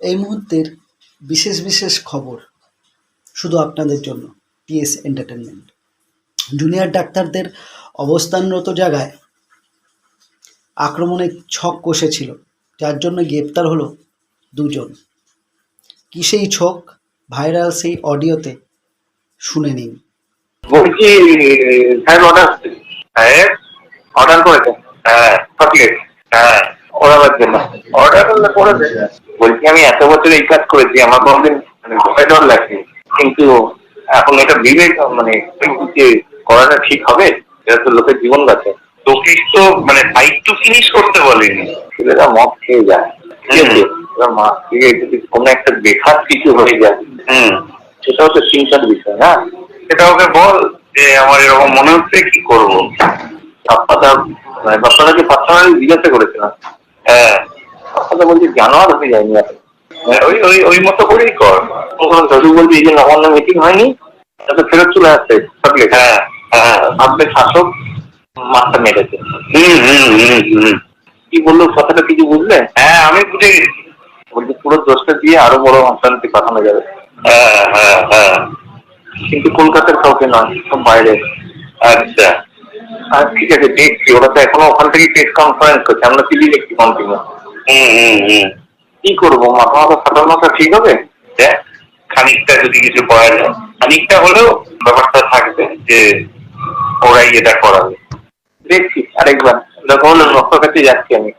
এই মুহূর্তের বিশেষ বিশেষ খবর শুধু আপনাদের জন্য টিএস এন্টারটেনমেন্ট জুনিয়র ডাক্তারদের অবস্থানরত জায়গায় আক্রমণের ছক কষেছিল, যার জন্য গ্রেপ্তার হলো দুজন। কি সেই ছক? ভাইরাল সেই অডিওতে শুনে নিন। বলছি অর্ডার করেছেন হ্যাঁ হ্যাঁ। ওড়াবার জন্য অর্ডার করলে করে দেবে বলছি আমি এত বছর এই কাজ করেছি আমার কোনোদিন মানে ভয় ডর লাগছে কিন্তু এখন এটা বিবেক মানে করাটা ঠিক হবে এটা তো লোকের জীবন গেছে তোকে তো মানে ফাইট টু ফিনিশ করতে বলেনি। ছেলেরা মদ খেয়ে যায়। ঠিক আছে? মা থেকে যদি কোনো একটা বেখাত কিছু হয়ে যায় হুম। সেটাও তো চিন্তার বিষয় না? সেটা ওকে বল যে আমার এরকম মনে হচ্ছে কি করব? বাপ্পাদা মানে বাপ্পাদাকে পার্সোনালি জিজ্ঞাসা করেছিলাম। হ্যাঁ। বাপ্পাদা বলছে জানোয়ার হয়ে যায়নি হ্যাঁ, ওই ওই ওই মতো করেই কর। তখন দাদু বলছে এই যে নবান্ন মিটিং হয়নি তাতে ফেরত চলে আসছে থাকলে হ্যাঁ হ্যাঁ। ভাববে শাসক মাথা মেরেছে। হুম হুম হুম হুম। কি বলল কথাটা কিছু বুঝলে? হ্যাঁ আমি বুঝে গেছি বলছি পুরো দোষটা দিয়ে আরও বড় অশান্তি পাঠানো যাবে। হ্যাঁ হ্যাঁ হ্যাঁ। কিন্তু কলকাতার কাউকে নয় সব বাইরে। আচ্ছা। আর ঠিক আছে দেখছি ওরা তো এখনও ওখান থেকে প্রেস কনফারেন্স করছে আমরা টিভি দেখছি কন্টিনিউ হুম হুম হুম। কি করব মাথা মাথা সাধারণতা ঠিক হবে? দেখ খানিকটা যদি কিছু করা যায় খানিকটা হলেও ব্যাপারটা থাকবে যে ওরাই এটা করাবে। দেখছি আরেকবার। যখন হলো ডক্টর কাছে যাচ্ছি আমি।